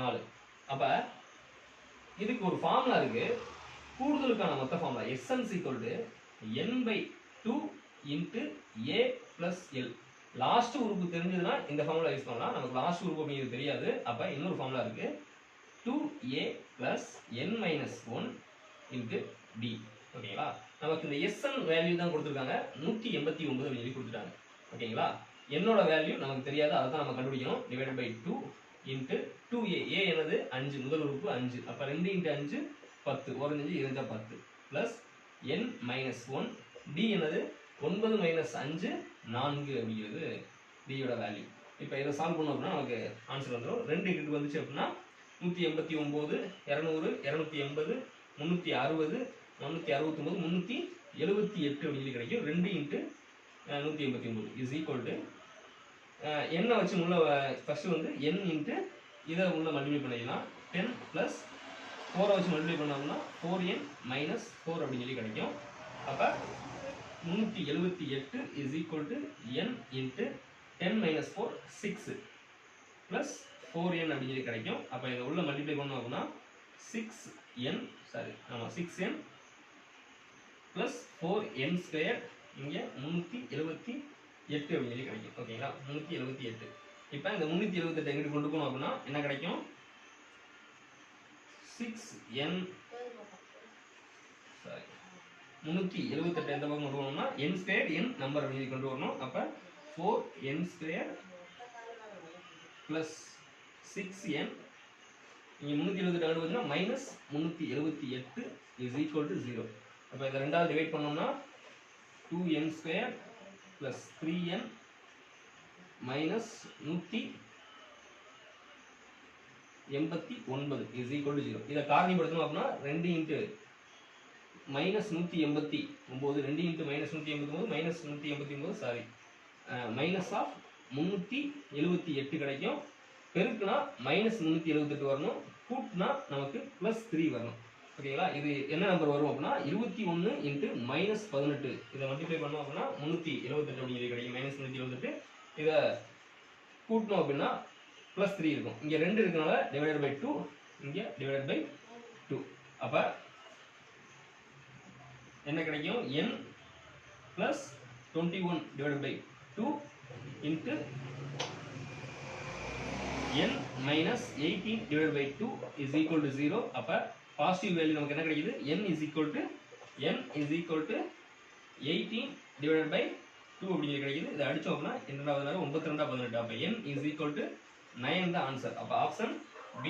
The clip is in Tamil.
நாலு. அப்போ இதுக்கு ஒரு ஃபார்முலா இருக்கு. கூடுதலுக்கான மொத்த formula S N equal to N by two into A plus L last உறுப்பு தெரிஞ்சதுன்னா இந்த ஃபார்முலா யூஸ் பண்ணலாம். நமக்கு லாஸ்ட் உறுப்பு அப்படிங்கிறது தெரியாது. அப்போ இன்னொரு ஃபார்முலா இருக்கு. Two A plus N minus one into D ஓகேங்களா? நமக்கு இந்த எஸ்என் வேல்யூ தான் கொடுத்துருக்காங்க. நூற்றி எண்பத்தி ஒன்பது அப்படின்னு சொல்லி கொடுத்துட்டாங்க. ஓகேங்களா? என்னோட வேல்யூ நமக்கு தெரியாது. அதை தான் நம்ம கண்டுபிடிக்கணும். Divided by two into two A A எனது அஞ்சு. முதல் உறுப்பு அஞ்சு. அப்போ ரெண்டு இன்ட்டு அஞ்சு பத்து. ஒரு அஞ்சு இருந்தா பத்து. Plus N minus one D எனது ஒன்பது மைனஸ் அஞ்சு நான்கு அப்படிங்கிறது டியோட வேல்யூ இப்போ இதை சால்வ் பண்ணோம் அப்படின்னா நமக்கு ஆன்சர் வந்துடும் ரெண்டு கிட்ட வந்துச்சு அப்படின்னா நூற்றி எண்பத்தி ஒம்பது இரநூறு இரநூத்தி எண்பது முந்நூற்றி அறுபது முந்நூற்றி அறுபத்தொம்போது முந்நூற்றி எழுபத்தி எட்டு அப்படின்னு கிடைக்கும். ரெண்டு இன்ட்டு நூற்றி எண்பத்தி ஒம்பது இஸ் ஈக்குவல் டு எண்ணெய் வச்சு உள்ள ஃபஸ்ட்டு வந்து என் இன்ட்டு இதை உள்ள மல்டிப்ளை பண்ணிக்கலாம். டென் ப்ளஸ் ஃபோரை வச்சு மல்டிப்ளை பண்ணோம்னா ஃபோர் என் மைனஸ் ஃபோர் அப்படின்னு சொல்லி கிடைக்கும். அப்போ முந்நூற்றி எழுபத்தி எட்டு is equal to N into ten minus four six plus four N அப்படின்னு சொல்லி கிடைக்கும். அப்போ இதை உள்ள மல்டிப்ளை பண்ணோம் அப்படின்னா சிக்ஸ் என் சாரி ஆமாம் six N plus four N square இங்கே முந்நூற்றி எழுபத்தி எட்டு அப்படின்னு சொல்லி கிடைக்கும் ஓகேங்களா முந்நூற்றி எழுபத்தி எட்டு. இப்போ இந்த முந்நூற்றி எழுபத்தெட்டு எங்கிட்டு கொண்டு போகணும் அப்படின்னா என்ன கிடைக்கும்? சிக்ஸ் என் சாரி முந்நூற்றி எழுபத்தெட்டு எந்த பக்கம் கொண்டு வரணும்னா என் ஸ்கொயர் என் நம்பர் அப்படின்னு சொல்லி கொண்டு வரணும். அப்போ four N square plus six N இங்கே முந்நூற்றி எழுபத்தெட்டு அங்கே பார்த்தீங்கன்னா மைனஸ் முந்நூற்றி எழுபத்தி எட்டு இஸ் ஈக்குவல் டு ஜீரோ அப்போ இதை ரெண்டாவது டிவைட் பண்ணோம்னா two N square plus three N minus நூற்றி எண்பத்தி ஒன்பது இஸ் ஈக்குவல் டு ஜீரோ இதை காரணிப்படுத்தணும் அப்படின்னா ரெண்டு இன்ட்டு மைனஸ் நூற்றி எண்பத்தி ஒம்பது ரெண்டு இன்ட்டு மைனஸ் நூற்றி எண்பத்தி ஒம்பது மைனஸ் நூற்றி எண்பத்தி ஒம்பது சாரி மைனஸ் ஆஃப் முந்நூற்றி எழுபத்தி எட்டு கிடைக்கும். பெருக்குனா மைனஸ் முந்நூற்றி எழுபத்தெட்டு வரணும். கூட்டுனா நமக்கு ப்ளஸ் த்ரீ வரணும். ஓகேங்களா இது என்ன நம்பர் வரும் அப்படின்னா இருபத்தி ஒன்று இன்ட்டு மைனஸ் பதினெட்டு. இதை மல்டிப்ளை பண்ணோம் அப்படின்னா முந்நூற்றி எழுபத்தெட்டு அப்படிங்கிறது கிடைக்கும். மைனஸ் முந்நூற்றி எழுபத்தெட்டு இதை கூட்டணும் அப்படின்னா ப்ளஸ் த்ரீ இருக்கும். இங்கே ரெண்டு இருக்கனால டிவைடட் பை டூ இங்கே டிவைடட் பை டூ அப்போ என்ன கிடைக்கும்? N plus twenty one divided by two into N minus eighteen divide by two is equal to zero அப்போ பாசிட்டிவ் வேல்யூ நமக்கு என்ன கிடைக்குது? N is equal to N is equal to eighteen divided by two அப்படிங்கிறது கிடைக்குது. இதை அடிச்சோம் அப்படின்னா இரண்டாவது ஒன்பத்தி ரெண்டா பதினெட்டு. அப்போ N is equal to nine தான் ஆன்சர் அப்போ ஆப்ஷன்